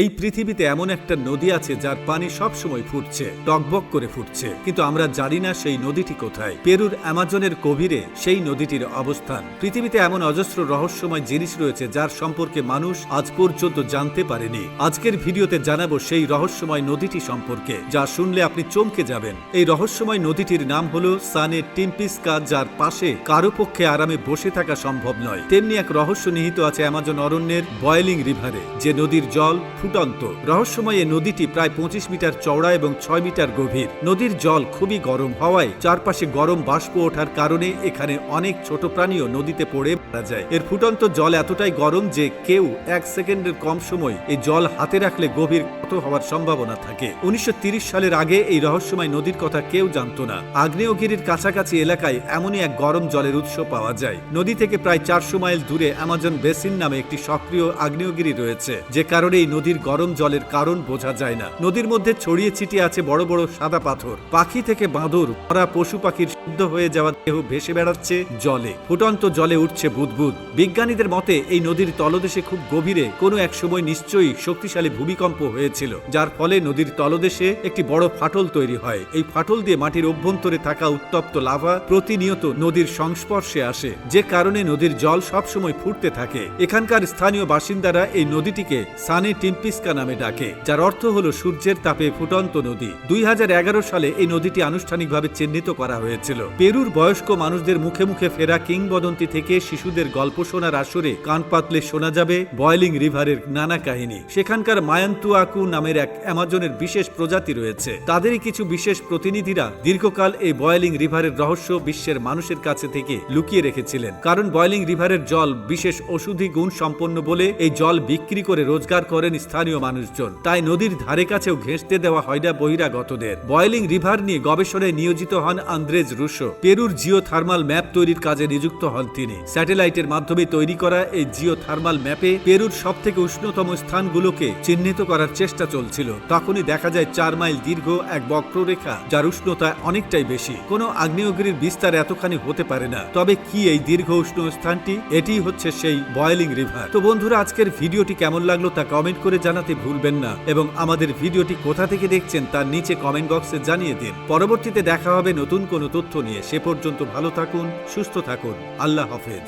এই পৃথিবীতে এমন একটা নদী আছে যার পানি সবসময় ফুটছে, টকবক করে ফুটছে। কিন্তু আমরা জানি না সেই নদীটি কোথায়। পেরুর অ্যামাজনের গভীরে সেই নদীটির অবস্থান। পৃথিবীতে এমন অজস্র রহস্যময় জিনিস রয়েছে যার সম্পর্কে মানুষ আজ পর্যন্ত জানতে পারেনি। আজকের ভিডিওতে জানাব সেই রহস্যময় নদীটি সম্পর্কে, যা শুনলে আপনি চমকে যাবেন। এই রহস্যময় নদীটির নাম হলো সানে টিম্পিসকা, যার পাশে কারও পক্ষে আরামে বসে থাকা সম্ভব নয়। তেমনি এক রহস্য নিহিত আছে অ্যামাজন অরণ্যের বয়েলিং রিভারে, যে নদীর জল ফুটন্ত। রহস্যময় নদীটি প্রায় পঁচিশ মিটার চওড়া এবং ছয় মিটার গভীর। নদীর জল খুবই গরম হওয়ায় চারপাশে গরম বাষ্প ওঠার কারণে এখানে অনেক ছোট প্রাণীও নদীতে পড়ে মারা যায়। এর ফুটন্ত জল এতটাই গরম যে কেউ এক সেকেন্ডের কম সময় এই জল হাতে রাখলে গভীর ক্ষত হওয়ার সম্ভাবনা থাকে। উনিশশো সালের আগে এই রহস্যময় নদীর কথা কেউ জানতো না। আগ্নেয়গিরির কাছাকাছি এলাকায় এমনই এক গরম জলের উৎস পাওয়া যায়। নদী থেকে প্রায় চারশো মাইল দূরে অ্যামাজন বেসিন নামে একটি সক্রিয় আগ্নেয়গিরি রয়েছে, যে কারণে এই নদীর গরম জলের কারণ বোঝা যায় না। নদীর মধ্যে ছড়িয়ে ছিটিয়ে আছে বড় বড় সাদা পাথর। পাখি থেকে বাঁদর মরা পশু পাখির সিদ্ধ হয়ে যাওয়া দেহ ভেসে বেড়াচ্ছে জলে। ফুটন্ত জলে উঠছে বুদবুদ। বিজ্ঞানীদের মতে, এই নদীর তলদেশে খুব গভীরে কোনো এক সময় নিশ্চয়ই শক্তিশালী ভূমিকম্প হয়েছিল, যার ফলে নদীর তলদেশে একটি বড় ফাটল তৈরি হয়। এই ফাটল দিয়ে মাটির অভ্যন্তরে থাকা উত্তপ্ত লাভা প্রতিনিয়ত নদীর সংস্পর্শে আসে, যে কারণে নদীর জল সবসময় ফুটতে থাকে। এখানকার স্থানীয় বাসিন্দারা এই নদীটিকে সানে টিম্পিস্কা নামে ডাকে, যার অর্থ হলো সূর্যের তাপে ফুটন্ত নদী। দুই সালে এই নদীটি আনুষ্ঠানিকভাবে চিহ্নিত করা হয়েছিল। পেরুর বয়স্ক মানুষদের মুখে মুখে ফেরা কিংবদন্তি থেকে শিশুদের গল্প শোনার আসরে কান পাতলে শোনা যাবে বয়লিং রিভারের নানা কাহিনী। সেখানকার মায়ান্তুয়াকু নামের এক অ্যামাজনের বিশেষ প্রজাতি রয়েছে। তাদেরই কিছু বিশেষ প্রতিনিধিরা দীর্ঘকাল এই বয়েলিং রিভারের রহস্য বিশ্বের মানুষের কাছে থেকে লুকিয়ে রেখেছিলেন। কারণ বয়লিং রিভারের জল বিশেষ ওষুধি গুণ সম্পন্ন বলে এই জল বিক্রি করে রোজগার করেন স্থানীয় মানুষজন। তাই নদীর ধারে কাছেও ঘেঁষতে দেওয়া হয় না বহিরাগতদের। বয়েলিং রিভার নিয়ে গবেষণায় নিয়োজিত হন আন্দ্রেজ রুশো। পেরুর জিও থার্মাল ম্যাপ তৈরির কাজে নিযুক্ত হন তিনি। স্যাটেলাইটের মাধ্যমে তৈরি করা এই জিও থার্মাল ম্যাপে পেরুর সব থেকে উষ্ণতম স্থানগুলোকে চিহ্নিত করার চেষ্টা চলছিল। তখনই দেখা যায় চার মাইল দীর্ঘ এক বক্ররেখা, যার উষ্ণতা অনেকটাই বেশি। কোনো আগ্নেয়গিরির বিস্তার এতখানি হতে পারে না। তবে কি এই দীর্ঘ উষ্ণ স্থানটি? এটি হচ্ছে সেই বয়েলিং রিভার। তো বন্ধুরা, আজকের ভিডিওটি কেমন লাগল তা কমেন্ট করে জানাতে ভুলবেন না এবং আমাদের ভিডিওটি কোথা থেকে দেখছেন তার নিচে কমেন্ট বক্সে জানিয়ে দিন। পরবর্তীতে দেখা হবে নতুন কোনো তথ্য নিয়ে। সে পর্যন্ত ভালো থাকুন, সুস্থ থাকুন। আল্লাহ হাফেজ।